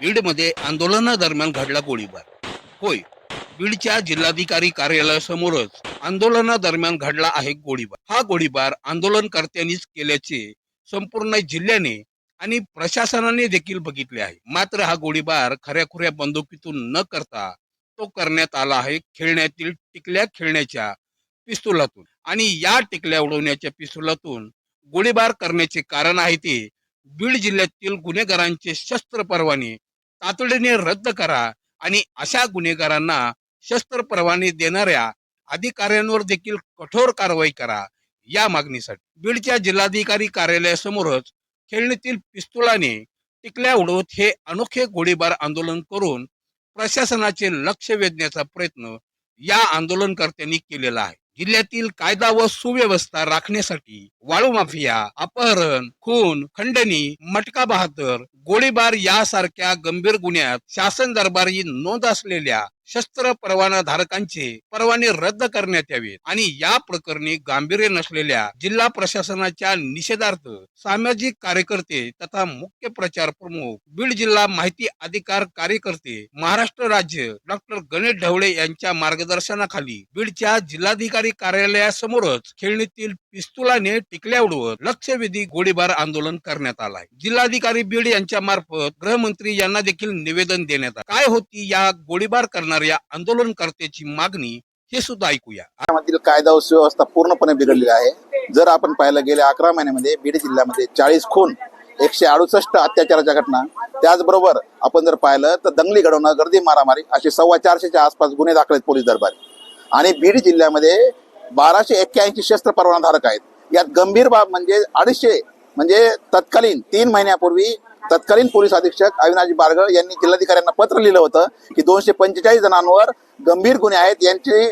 बीडमध्ये आंदोलनादरम्यान घडला गोळीबार. होय बीडच्या जिल्हाधिकारी कार्यालयासमोरच आंदोलनादरम्यान घडला आहे गोळीबार. हा गोळीबार आंदोलनकर्त्यांनीच केल्याचे संपूर्ण जिल्ह्याने आणि प्रशासनाने देखील बघितले आहे. मात्र हा गोळीबार खऱ्याखुऱ्या बंदुकीतून न करता तो करण्यात आला आहे खेळण्यातील टिकल्या खेळण्याच्या पिस्तुलातून. आणि या टिकल्या उडवण्याच्या पिस्तुलातून गोळीबार करण्याचे कारण आहे ते बीड जिल्ह्यातील गुन्हेगारांचे शस्त्र परवाने तातडीने रद्द करा आणि अशा गुन्हेगारांना शस्त्र परवाने देणाऱ्या अधिकाऱ्यांवर देखील कठोर कारवाई करा. या मागणीसाठी बीडच्या जिल्हाधिकारी कार्यालयासमोरच खेळणीतील पिस्तुलाने टिकल्या उडवत हे अनोखे गोळीबार आंदोलन करून प्रशासनाचे लक्ष वेधण्याचा प्रयत्न या आंदोलनकर्त्यांनी केलेला आहे. जिल्ह्यातील कायदा व सुव्यवस्था राखण्यासाठी वाळू माफिया अपहरण खून खंडणी मटका बहादर गोळीबार यासारख्या गंभीर गुन्ह्यात शासन दरबारी नोंद असलेल्या शस्त्र परवाना धारकांचे परवाने रद्द करण्यात यावेत. आणि या प्रकरणी गांभीर्य नसलेल्या जिल्हा प्रशासनाच्या निषेधार्थ सामाजिक कार्यकर्ते तथा मुख्य प्रचार प्रमुख बीड जिल्हा माहिती अधिकार कार्यकर्ते महाराष्ट्र राज्य डॉक्टर गणेश ढवळे यांच्या मार्गदर्शनाखाली बीडच्या जिल्हाधिकारी कार्यालयासमोरच खेळणीतील पिस्तुलाने टिकल्या उडवत लक्षवेधी गोळीबार आंदोलन करण्यात आलाय. जिल्हाधिकारी बीड यांच्या मार्फत गृहमंत्री यांना देखील निवेदन देण्यात आलं. काय होती या गोळीबार करणाऱ्या आंदोलनकर्त्याची मागणी हे सुद्धा ऐकूया. मधील कायदा सुव्यवस्था पूर्णपणे बिघडलेली आहे. जर आपण पाहिलं गेल्या अकरा महिन्यामध्ये बीड जिल्ह्यामध्ये चाळीस खून एकशे अडुसष्ट अत्याचाराच्या घटना त्याचबरोबर आपण जर पाहिलं तर दंगली घडवणं गर्दी मारामारी असे सव्वा चारशेच्या आसपास गुन्हे दाखल आहेत पोलीस दरबारी. आणि बीड जिल्ह्यामध्ये बाराशे एक्क्याऐंशी शस्त्र परवानाधारक आहेत. यात गंभीर बाब म्हणजे अडीचशे म्हणजे तत्कालीन तीन महिन्यापूर्वी तत्कालीन पोलीस अधीक्षक अविनाश बारगळ यांनी जिल्हाधिकाऱ्यांना पत्र लिहिलं होतं की दोनशे पंचेचाळीस जणांवर गंभीर गुन्हे आहेत यांचे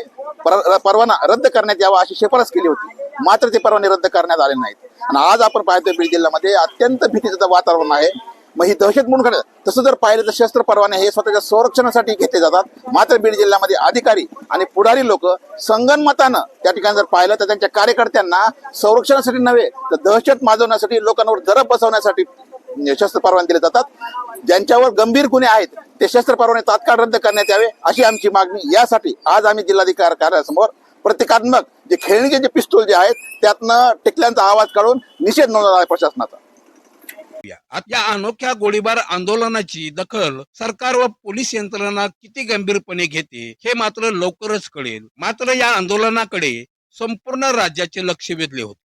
परवाना रद्द करण्यात यावा अशी शिफारस केली होती. मात्र ते परवाने रद्द करण्यात आले नाहीत. आणि आज आपण पाहतोय बीड जिल्ह्यामध्ये अत्यंत भीतीचं वातावरण आहे. मग ही दहशत म्हणून खरं तसं जर पाहिलं तर शस्त्र परवाने हे स्वतःच्या संरक्षणासाठी घेतले जातात. मात्र बीड जिल्ह्यामध्ये अधिकारी आणि पुढारी लोक संगनमतानं त्या ठिकाणी जर पाहिलं तर त्यांच्या कार्यकर्त्यांना संरक्षणासाठी नव्हे तर दहशत माजवण्यासाठी लोकांवर दरब बसवण्यासाठी शस्त्र परवाने दिले जातात. ज्यांच्यावर गंभीर गुन्हे आहेत ते शस्त्र परवाने तात्काळ रद्द करण्यात यावे अशी आमची मागणी. यासाठी आज आम्ही जिल्हाधिकारी कार्यालयासमोर प्रतिकात्मक जे खेळणीचे जे पिस्तूल जे आहेत त्यातनं टिकल्यांचा आवाज काढून निषेध नोंदवला आहे प्रशासनाचा. या अनोख्या गोळीबार आंदोलनाची दखल सरकार व पोलीस यंत्रणा किती गंभीरपणे घेते हे मात्र लवकरच कळेल. मात्र या आंदोलनाकडे संपूर्ण राज्याचे लक्ष वेधले होते.